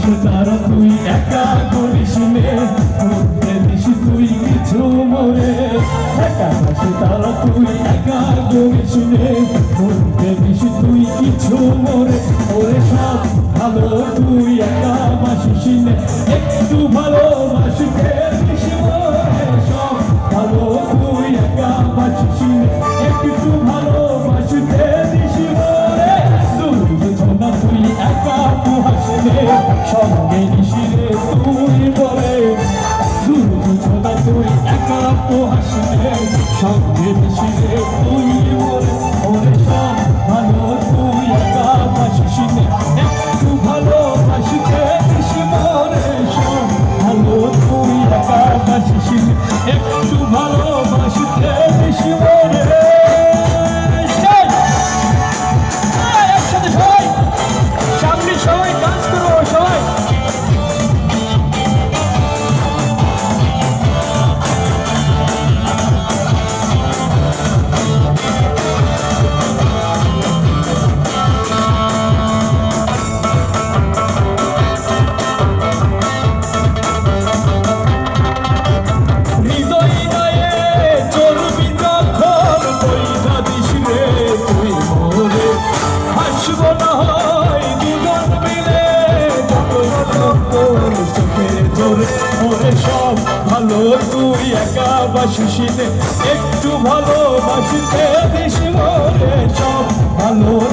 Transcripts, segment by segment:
সুতরাং তুই একা করিস নে। তুই একা পোহাসিলে সঙ্গে মিশিলে তুই ওরে ওরে সঙ্গে আমি একা একটু ভালোবাসিতে দিস মনে সব ভালো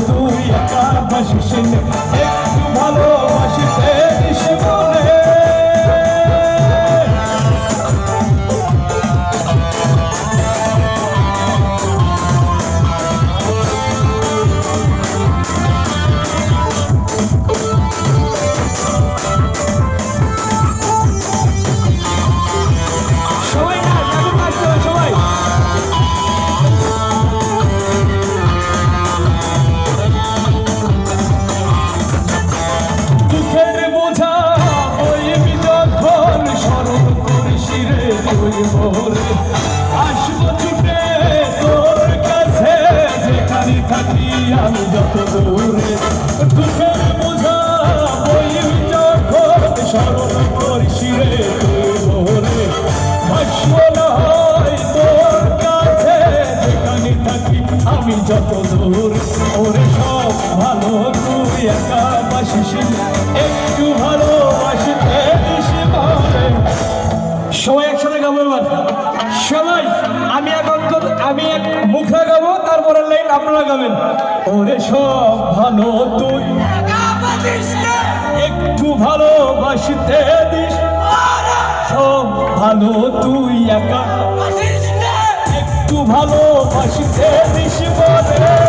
ভালো, তুই একা বাসিস একটু ভালোবাসি সবাই একসাথে গাবো এবার। সবাই, আমি এখন আমি এক মুখে গাবো, তারপরে লাইন আপনারা গাবেন। ওরে সব ভালো তুই। একটু ভালোবাসিতে দিস। সব ভালো তুই একা। একটু ভালোবাসিতে দিস বলে।